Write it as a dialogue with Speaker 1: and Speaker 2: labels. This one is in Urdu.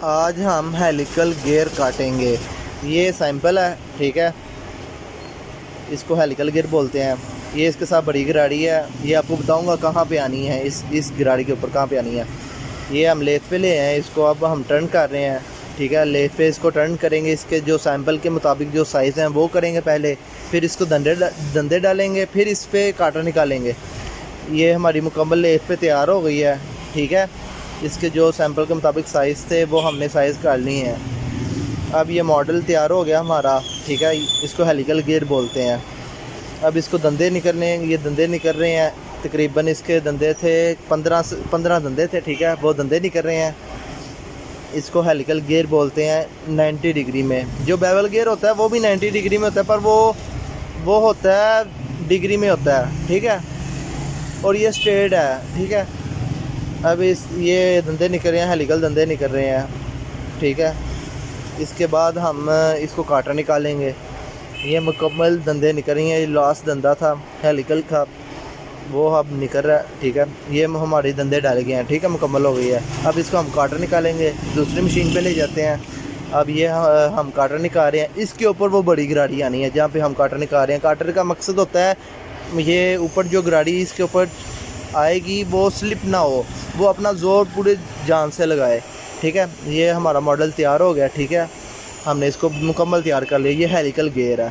Speaker 1: آج ہم ہیلیکل گیئر کاٹیں گے۔ یہ سیمپل ہے، ٹھیک ہے؟ اس کو ہیلیکل گیئر بولتے ہیں۔ یہ اس کے ساتھ بڑی گراڑی ہے۔ یہ آپ کو بتاؤں گا کہاں پہ آنی ہے۔ اس اس گراڑی کے اوپر کہاں پہ آنی ہے۔ یہ ہم لیت پہ لے ہیں۔ اس کو اب ہم ٹرن کر رہے ہیں، ٹھیک ہے؟ لیت پہ اس کو ٹرن کریں گے۔ اس کے جو سیمپل کے مطابق جو سائز ہیں، وہ کریں گے پہلے۔ پھر اس کو دندے دندے ڈالیں گے۔ پھر اس پہ کاٹر نکالیں گے۔ یہ ہماری مکمل لیت پہ تیار ہو گئی ہے، ٹھیک ہے؟ اس کے جو سیمپل کے مطابق سائز تھے، وہ ہم نے سائز کر لی ہیں۔ اب یہ ماڈل تیار ہو گیا ہمارا، ٹھیک ہے؟ اس کو ہیلیکل گیئر بولتے ہیں۔ اب اس کو دندے نکلنے، یہ دندے نکل رہے ہیں۔ تقریباً اس کے دندے تھے پندرہ پندرہ دندے تھے، ٹھیک ہے؟ وہ دندے نکل رہے ہیں۔ اس کو ہیلیکل گیئر بولتے ہیں نائنٹی ڈگری میں۔ جو بیول گیئر ہوتا ہے، وہ بھی نائنٹی ڈگری میں ہوتا ہے، پر وہ وہ ہوتا ہے ڈگری میں ہوتا ہے، ٹھیک ہے؟ اور یہ اسٹریٹ ہے، ٹھیک ہے؟ اب اس یہ دندے نکل رہے ہیں ہیلیکل دندے نکل رہے ہیں۔ ٹھیک ہے۔ اس کے بعد ہم اس کو کاٹر نکالیں گے۔ یہ مکمل دندے نکل رہی ہیں، یہ لاسٹ دندہ تھا ہیلیکل تھا۔ وہ اب نکل رہا ہے، ٹھیک ہے۔ یہ ہماری دندے ڈال گئے ہیں، ٹھیک ہے، مکمل ہو گئی ہے۔ اب اس کو ہم کاٹر نکالیں گے، دوسری مشین پہ لے جاتے ہیں۔ اب یہ ہم کاٹر نکال رہے ہیں۔ اس کے اوپر وہ بڑی گراڑی آنی ہے، جہاں پہ ہم کاٹر نکال رہے ہیں۔ کاٹر کا مقصد ہوتا ہے، یہ اوپر جو گراڑی اس کے اوپر آئے گی، وہ سلپ نہ ہو، وہ اپنا زور پورے جان سے لگائے، ٹھیک ہے؟ یہ ہمارا ماڈل تیار ہو گیا، ٹھیک ہے؟ ہم نے اس کو مکمل تیار کر لیا، یہ ہیلیکل گیئر ہے۔